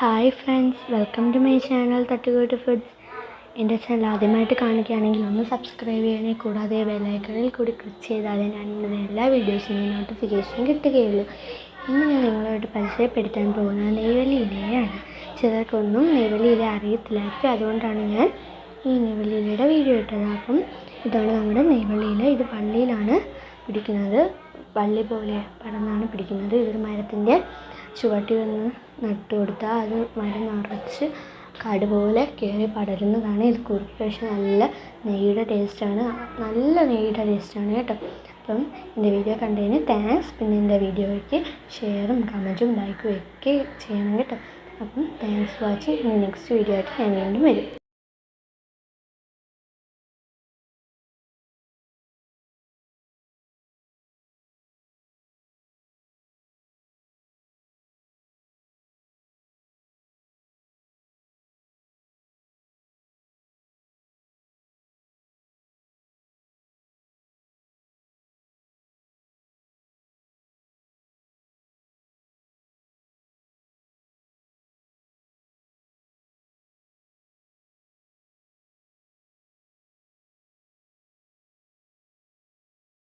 Hi friends welcome to my channel തട്ടുകൂട്ട് foods എന്റെ channel ആദ്യമായിട്ട് കാണിക്കുകയാണെങ്കിൽ ഒന്ന് സബ്സ്ക്രൈബ് ചെയ്യണേ കൂടാതെ ബെല്ലൈക്കണിൽ കൂടി ക്ലിക്ക് ചെയ്താലേ ഞാൻ ഇടുന്ന എല്ലാ വീഡിയോസിന്റെയും നോട്ടിഫിക്കേഷൻ കിട്ടുകയുള്ളൂ. ഇന്ന് ഞാൻ നിങ്ങളോട് പരിചയപ്പെടുത്താൻ പോകുന്നത് നെയ്വലി ഇലയാണ് ചിലർക്കൊന്നും നെയ്വലി ഇല അറിയത്തില്ലായിരിക്കും അതുകൊണ്ടാണ് ഞാൻ ഈ നെയ്വലി ഇലയുടെ വീഡിയോ ഇട്ടത്. അപ്പം ഇതാണ് നമ്മുടെ നെയ്വലി ഇല ഇത് പള്ളിയിലാണ് പിടിക്കുന്നത്. വള്ളി പോലെ പടന്നാണ് പിടിക്കുന്നത്. ഇതൊരു മരത്തിന്റെ ചുവട്ടിൽ നിന്ന് നട്ടു കൊടുത്താൽ അത് മരം നിറച്ച് കാട് പോലെ കയറി പടരുന്നതാണ് ഇത് കുറുക്കി പക്ഷേ നല്ല നെയ്യുടെ ടേസ്റ്റാണ് നല്ല നെയ്യുടെ ടേസ്റ്റാണ് കേട്ടോ. അപ്പം എന്റെ വീഡിയോ കണ്ടതിന് താങ്ക്സ് പിന്നെ എന്റെ വീഡിയോയ്ക്ക് ഷെയറും കമന്റും ലൈക്കും ഒക്കെ ചെയ്യണം കേട്ടോ. അപ്പം thanks for watching next video ആയിട്ട് ഞാൻ വീണ്ടും വരും.